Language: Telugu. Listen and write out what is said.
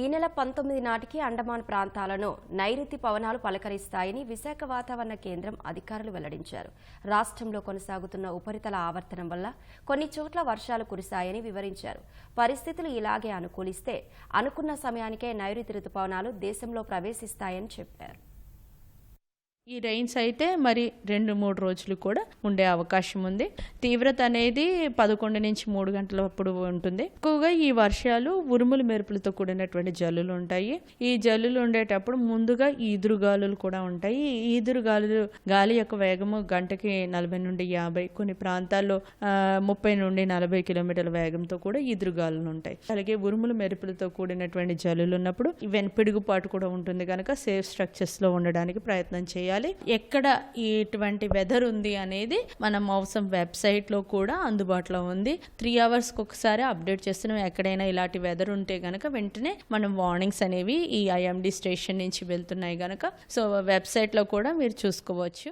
ఈ నెల పంతొమ్మిది నాటికి అండమాన్ ప్రాంతాలను నైరుతి పవనాలు పలకరిస్తాయని విశాఖ వాతావరణ కేంద్రం అధికారులు వెల్లడించారు. రాష్ట్రంలో కొనసాగుతున్న ఉపరితల ఆవర్తనం వల్ల కొన్ని చోట్ల వర్షాలు కురిశాయని వివరించారు. పరిస్థితులు ఇలాగే అనుకూలిస్తే అనుకున్న సమయానికే నైరుతి రుతుపవనాలు దేశంలో ప్రవేశిస్తాయని చెప్పారు. ఈ రైన్స్ అయితే మరి రెండు మూడు రోజులు కూడా ఉండే అవకాశం ఉంది. తీవ్రత అనేది పదకొండు నుంచి మూడు గంటల అప్పుడు ఉంటుంది. ఎక్కువగా ఈ వర్షాలు ఉరుములు మెరుపులతో కూడినటువంటి జల్లులు ఉంటాయి. ఈ జల్లులు ఉండేటప్పుడు ముందుగా ఈదురు గాలులు కూడా ఉంటాయి. ఈ ఈదురు గాలులు గాలి యొక్క వేగము గంటకి నలభై నుండి యాభై కొన్ని ప్రాంతాల్లో ముప్పై నుండి నలభై కిలోమీటర్ల వేగంతో కూడా ఈదురు గాలులు ఉంటాయి. అలాగే ఉరుములు మెరుపులతో కూడినటువంటి జల్లులు ఉన్నప్పుడు ఈవెన్ పిడుగుపాటు కూడా ఉంటుంది. కనుక సేఫ్ స్ట్రక్చర్స్లో ఉండడానికి ప్రయత్నం చేయాలి. ఎక్కడ ఇటువంటి వెదర్ ఉంది అనేది మన మౌసం వెబ్సైట్లో కూడా అందుబాటులో ఉంది. త్రీ అవర్స్ ఒకసారి అప్డేట్ చేస్తున్నాం. ఎక్కడైనా ఇలాంటి వెదర్ ఉంటే గనక వెంటనే మనం వార్నింగ్స్ అనేవి ఈ ఐఎండి స్టేషన్ నుంచి వెళ్తున్నాయి గనక. సో వెబ్సైట్లో కూడా మీరు చూసుకోవచ్చు.